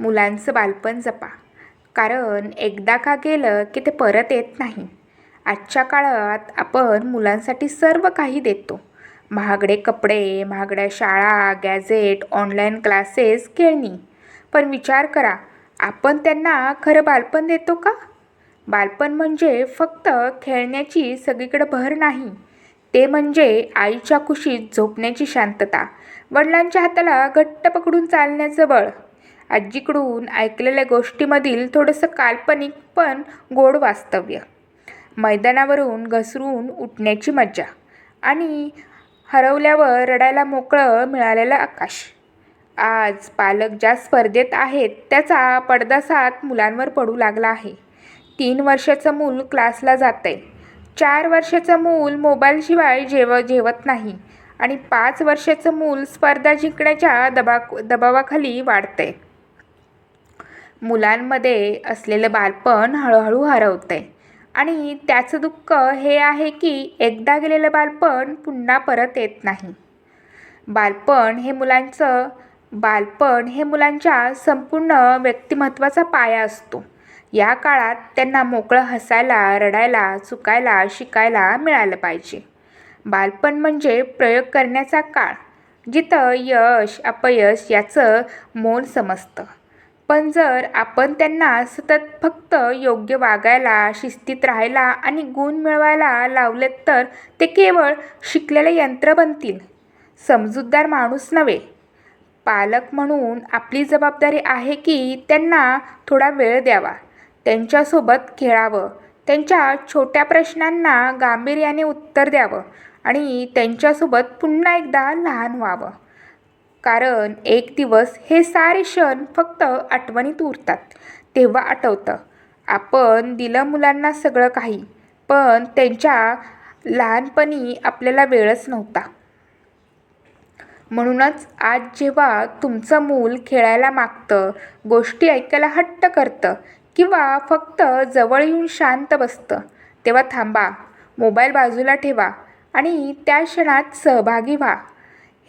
मुलांचं बालपण जपा. कारण एकदा का गेलं की ते परत येत नाही. आजच्या काळात आपण मुलांसाठी सर्व काही देतो. महागडे कपडे महागड्या शाळा गॅझेट ऑनलाईन क्लासेस खेळणी. पण विचार करा आपण त्यांना खरं बालपण देतो का? बालपण म्हणजे फक्त खेळण्याची सगळीकडे भर नाही. ते म्हणजे आईच्या कुशीत झोपण्याची शांतता. वडिलांच्या हाताला घट्ट पकडून चालण्याचं बळ. आजीकडून ऐकलेल्या गोष्टीमधील थोडंसं काल्पनिक पण गोड वास्तव्य. मैदानावरून घसरून उठण्याची मजा आणि हरवल्यावर रडायला मोकळं मिळालेलं आकाश. आज पालक ज्या स्पर्धेत आहेत त्याचा पडदासात मुलांवर पडू लागला आहे. तीन वर्षाचं मूल क्लासला जात आहे चार वर्षाचं मूल मोबाईलशिवाय जेव जेवत नाही आणि पाच वर्षाचं मूल स्पर्धा जिंकण्याच्या दबा दबावाखाली वाढतं आहे मुलांमध्ये असलेलं बालपण हळूहळू हरवतं आहे आणि त्याचं दुःख हे आहे की एकदा गेलेलं बालपण पुन्हा परत येत नाही. बालपण हे मुलांचं बालपण हे मुलांच्या संपूर्ण व्यक्तिमत्वाचा पाया असतो. या काळात त्यांना मोकळं हसायला रडायला चुकायला शिकायला मिळालं पाहिजे. बालपण म्हणजे प्रयोग करण्याचा काळ जिथं यश अपयश याचं मोल समजतं. पण जर आपण त्यांना सतत फक्त योग्य वागायला शिस्तीत राहायला आणि गुण मिळवायला लावलेत तर ते केवळ शिकलेले यंत्र बनतील. समजूतदार माणूस नव्हे. पालक म्हणून आपली जबाबदारी आहे की त्यांना थोडा वेळ द्यावा. त्यांच्यासोबत खेळावं. त्यांच्या छोट्या प्रश्नांना गांभीर्याने उत्तर द्यावं आणि त्यांच्यासोबत पुन्हा एकदा लहान व्हावं. कारण एक दिवस हे सारे क्षण फक्त आठवणीत उरतात. तेव्हा आठवतं. आपण दिलं मुलांना सगळं काही पण त्यांच्या लहानपणी आपल्याला वेळच नव्हता. म्हणूनच आज जेव्हा तुमचं मूल खेळायला मागतं गोष्टी ऐकायला हट्ट करतं किंवा फक्त जवळ येऊन शांत बसतं तेव्हा थांबा मोबाईल बाजूला ठेवा आणि त्या क्षणात सहभागी व्हा.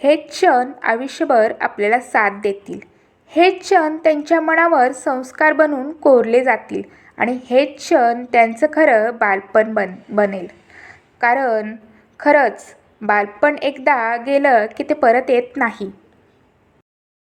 हे क्षण आयुष्यभर आपल्याला साथ देतील. हे क्षण त्यांच्या मनावर संस्कार बनून कोरले जातील आणि हे क्षण त्यांचं खरं बालपण बन बनेल. कारण खरंच बालपण एकदा गेलं की ते परत येत नाही.